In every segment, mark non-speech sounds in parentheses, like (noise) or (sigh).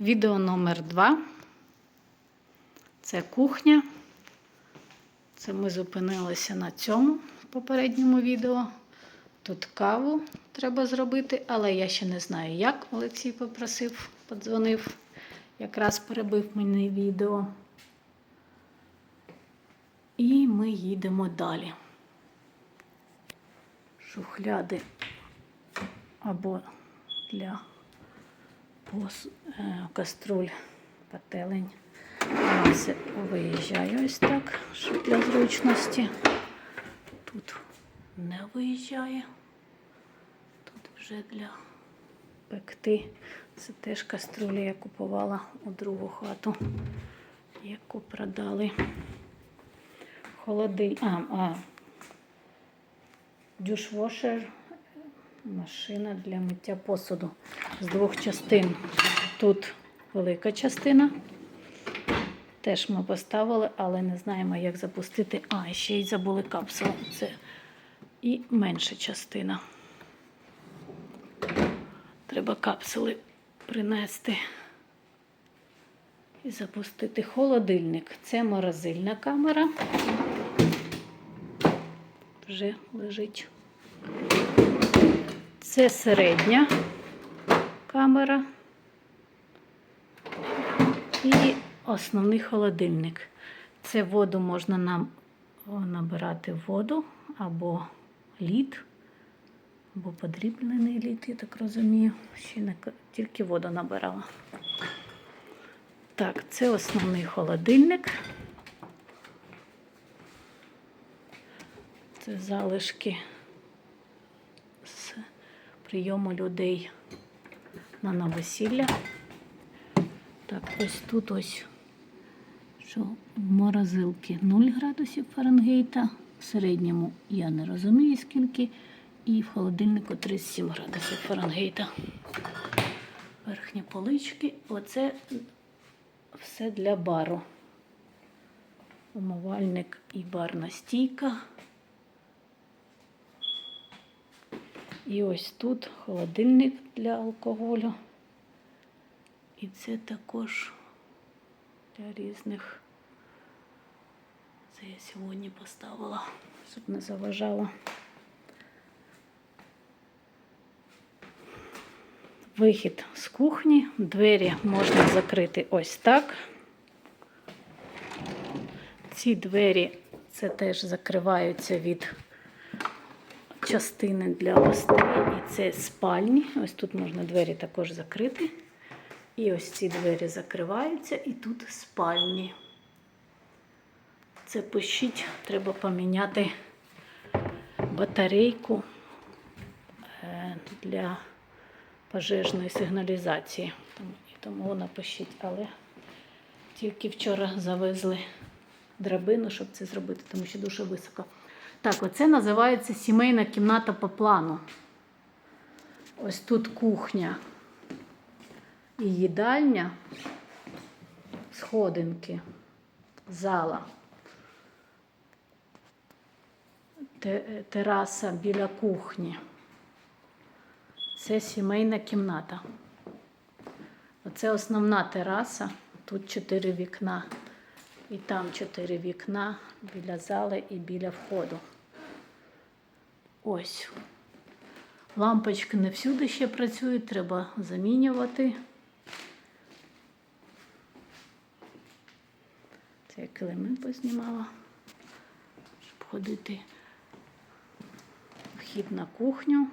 Відео номер 2 Це кухня. Це ми зупинилися на цьому попередньому відео. Тут каву треба зробити, але я ще не знаю, як Олексій попросив, подзвонив. Якраз перебив мені відео. І ми їдемо далі. Шухляди або для каструль, пательень. Я все виїжджаю ось так, щоб для зручності. Тут не виїжджає. Тут вже для пекти. Це теж каструлі я купувала у другу хату, яку продали. Холодиль... А, а, дюшвошер, машина для миття посуду з двох частин. Тут велика частина. Теж ми поставили, але не знаємо, як запустити. А, ще й забули капсулу. Це і менша частина. Треба капсули принести і запустити холодильник. Це морозильна камера. Вже лежить. Це середня камера і основний холодильник. Це воду можна нам набирати воду або лід, або подріблений лід, я так розумію. Ще не тільки воду набирала. Так, це основний холодильник. Це залишки прийому людей на новосілля. Так, ось тут ось, що в морозилки 0 градусів Фаренгейта. В середньому я не розумію скільки. І в холодильнику 37 градусів Фаренгейта. Верхні полички. Оце все для бару. Умивальник і барна стійка. І ось тут холодильник для алкоголю. І це також для різних. Це я сьогодні поставила, щоб не заважало. Вихід з кухні. Двері можна закрити ось так. Ці двері це теж закриваються від частини для гостей. І це спальні. Ось тут можна двері також закрити. І ось ці двері закриваються, і тут спальні. Це пишіть, треба поміняти батарейку е, для пожежної сигналізації. І тому напишіть, але тільки вчора завезли драбину, щоб це зробити, тому що дуже високо. Так, оце називається сімейна кімната по плану. Ось тут кухня і їдальня, сходинки, зала, тераса біля кухні. Це сімейна кімната. Оце основна тераса. Тут чотири вікна. І там чотири вікна біля зали і біля входу. Ось. Лампочки не всюди ще працюють, треба замінювати. Це я килими познімала, щоб ходити. Вхід на кухню.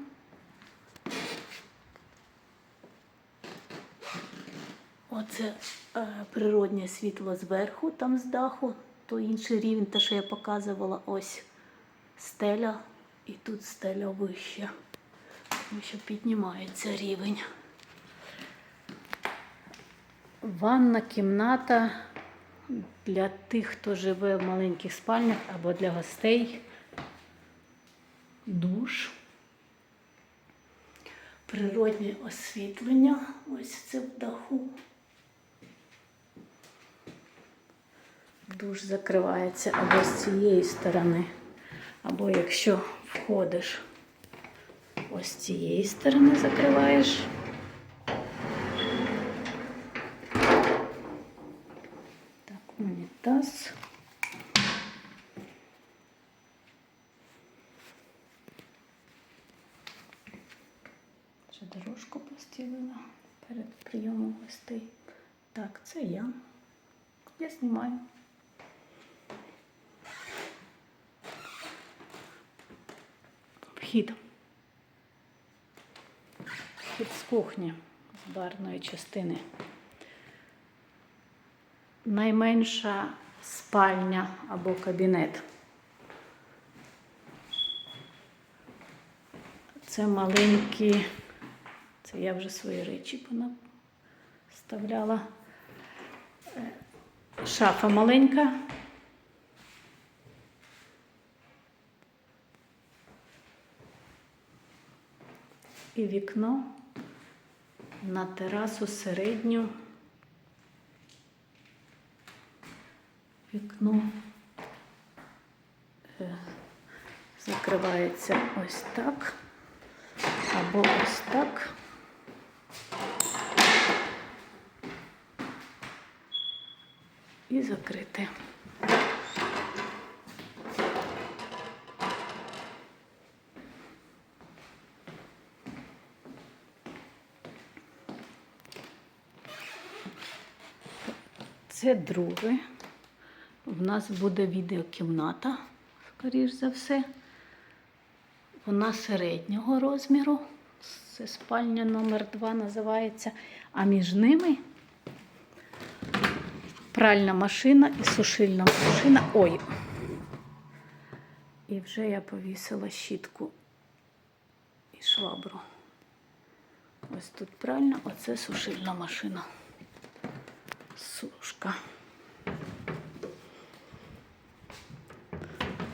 Оце е, природнє світло зверху, там з даху, то інший рівень, те, що я показувала, ось стеля, і тут стеля вища, тому що піднімається рівень. Ванна кімната для тих, хто живе в маленьких спальнях або для гостей. Душ. Природнє освітлення. Ось це в даху. душ закривається або з цієї сторони, або якщо входиш, ось з цієї сторони закриваєш. Так, унітаз. Ще дорожку постілила перед прийомом гостей. Так, це я. Я знімаю. Вхід. Вхід з кухні, з барної частини. Найменша спальня або кабінет. Це маленькі, це я вже свої речі вставляла. Шафа маленька. І вікно на терасу середню. Вікно е, закривається ось так або ось так. І закрити. Це друге. В нас буде відеокімната, скоріш за все. Вона середнього розміру. Це спальня номер 2 називається. А між ними пральна машина і сушильна машина. Ой. І вже я повісила щітку і швабру. Ось тут пральна, оце сушильна машина. Сушка.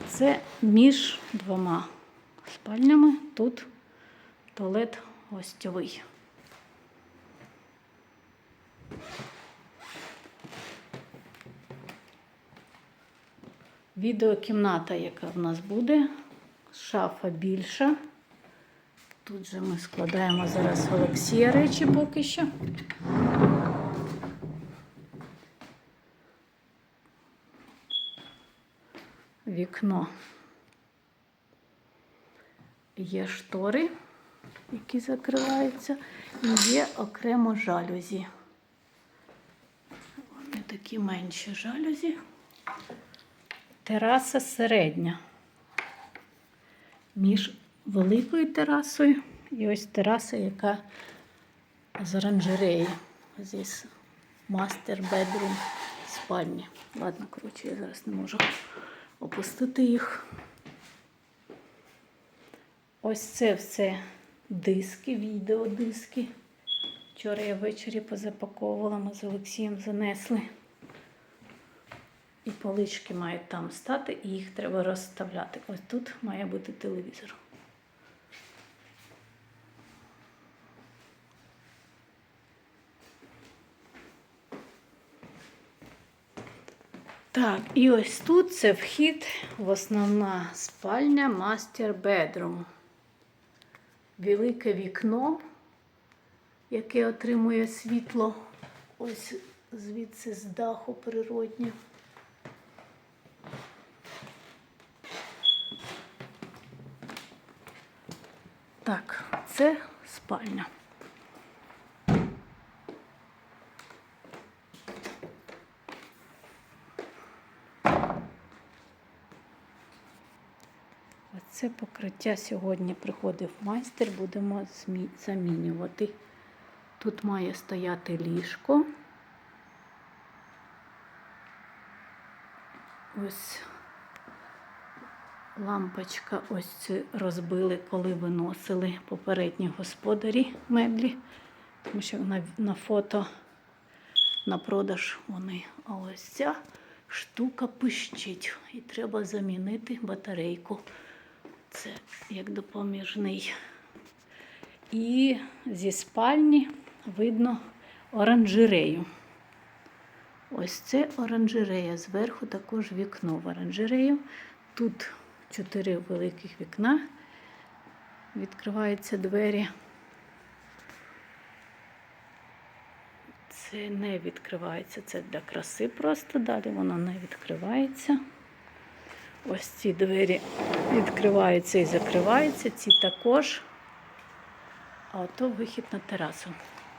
Це між двома спальнями. Тут туалет гостьовий. Відеокімната, яка в нас буде, шафа більша. Тут же ми складаємо зараз Олексія речі поки що. Вікно. Є штори, які закриваються, і є окремо жалюзі. Вони такі менші жалюзі. Тераса середня. Між великою терасою і ось тераса, яка з оранжереї. Здесь мастер бедрум спальні. Ладно, коротше, я зараз не можу опустити їх. Ось це все диски, відеодиски. Вчора я ввечері позапаковувала, ми з Олексієм занесли. І полички мають там стати, і їх треба розставляти. Ось тут має бути телевізор. Так, і ось тут це вхід в основна спальня Master Bedroom. Велике вікно, яке отримує світло ось звідси з даху природнє. Так, це спальня. Оце покриття сьогодні приходив майстер, будемо замінювати. Тут має стояти ліжко. Ось лампочка, ось це розбили, коли виносили попередні господарі меблі, тому що на, на фото на продаж вони. А ось ця штука пищить. І треба замінити батарейку. Це як допоміжний. І зі спальні видно оранжерею. Ось це оранжерея. Зверху також вікно в оранжерею. Тут чотири великих вікна. Відкриваються двері. Це не відкривається, це для краси просто. Далі воно не відкривається. Ось ці двері відкриваються і закриваються, ці також. А ото вихід на терасу.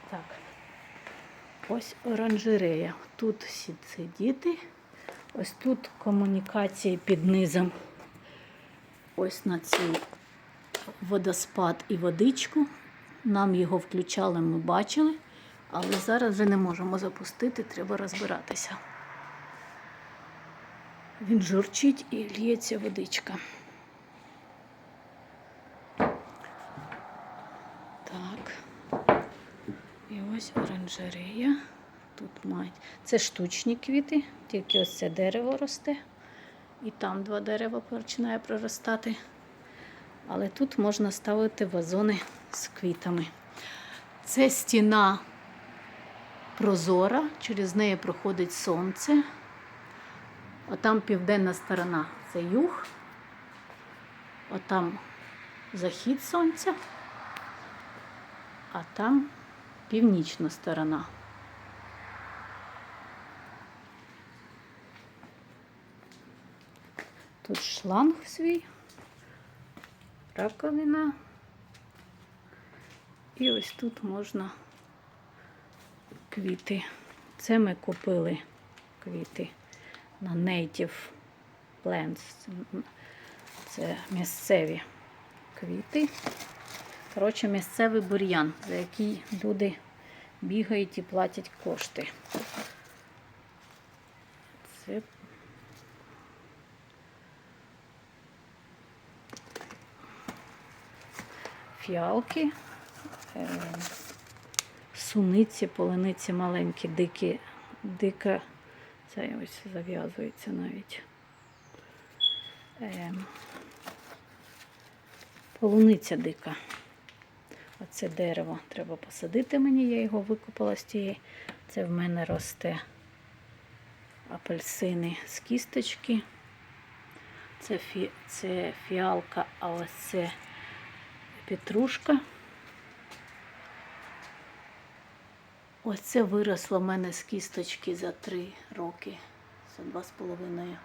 Так. Ось оранжерея. Тут сидіти. Ось тут комунікації під низом. Ось на цій водоспад і водичку. Нам його включали, ми бачили, але зараз вже не можемо запустити, треба розбиратися. Він журчить і лється водичка. Так. І ось оранжерея. Тут мають. Це штучні квіти, тільки ось це дерево росте. І там два дерева починає проростати. Але тут можна ставити вазони з квітами. Це стіна прозора, через неї проходить сонце. Отам південна сторона це юг, отам захід сонця, а там північна сторона. Тут шланг свій, раковина. І ось тут можна квіти. Це ми купили квіти на Native Plants. Це місцеві квіти. Коротше, місцевий бур'ян, за який люди бігають і платять кошти. Це фіалки, е, суниці, полениці маленькі, дикі, дика, це ось зав'язується навіть. Е, Полуниця дика. Оце дерево треба посадити мені, я його викопала з тієї. Це в мене росте апельсини з кісточки. Це, фі, це фіалка, а ось це петрушка. Ось це виросло в мене з кісточки за три роки, за два з половиною.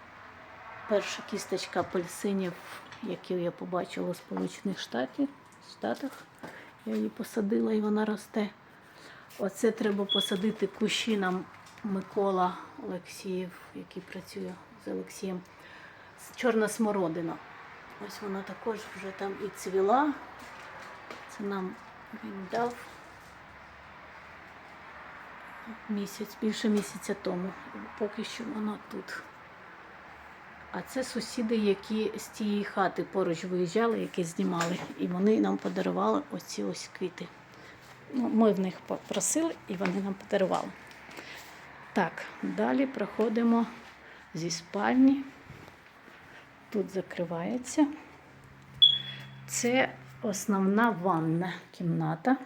Перша кісточка апельсинів, яку я побачила у Сполучених Штатах. Я її посадила і вона росте. Оце треба посадити кущі нам Микола Олексіїв, який працює з Олексієм. Чорна смородина. Ось вона також вже там і цвіла. Це нам він дав місяць, більше місяця тому. Поки що вона тут. А це сусіди, які з тієї хати поруч виїжджали, які знімали, і вони нам подарували оці ось квіти. Ну, ми в них попросили і вони нам подарували. Так, далі проходимо зі спальні. Тут закривається. Це основна ванна кімната.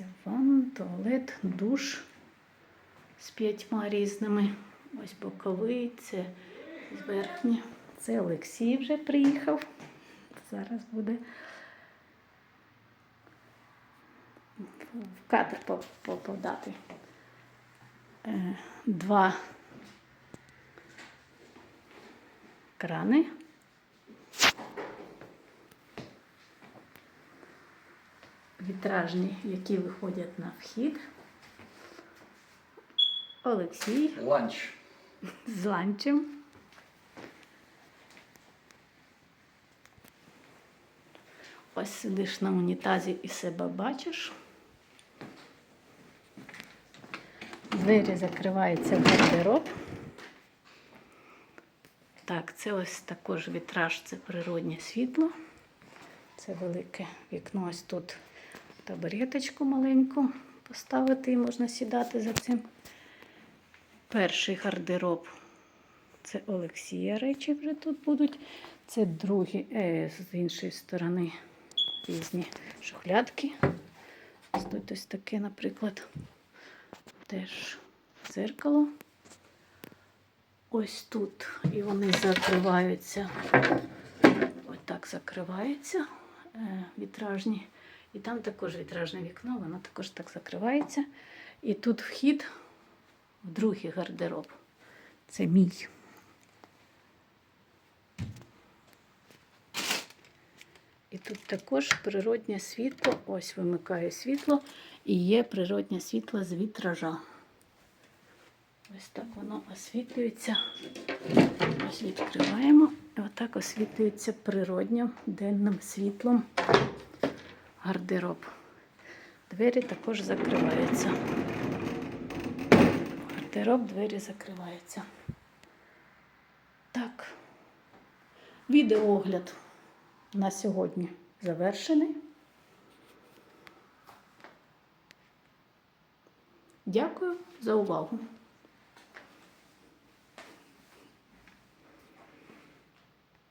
Це ванна, туалет, душ з п'ятьма різними. Ось боковий, це верхній. Це Олексій вже приїхав. Зараз буде в кадр попадати. Е, Два крани. Вітражні, які виходять на вхід. Олексій Ланч. (laughs) з ланчем. Ось сидиш на унітазі і себе бачиш. Двері закриваються в гардероб. Так, це ось також вітраж, це природнє світло. Це велике вікно. Ось тут табуреточку маленьку поставити і можна сідати за цим. Перший гардероб. Це Олексія речі вже тут будуть. Це другі, е, з іншої сторони різні шухлядки. Ось тут ось таке, наприклад, теж дзеркало. Ось тут. І вони закриваються. Ось так закриваються е, вітражні. І там також вітражне вікно, воно також так закривається. І тут вхід в другий гардероб. Це мій. І тут також природнє світло. Ось вимикаю світло, і є природнє світло з вітража. Ось так воно освітлюється. Ось відкриваємо. І отак освітлюється природнім денним світлом гардероб. Двері також закриваються. Гардероб, двері закриваються. Так. Відеоогляд на сьогодні завершений. Дякую за увагу.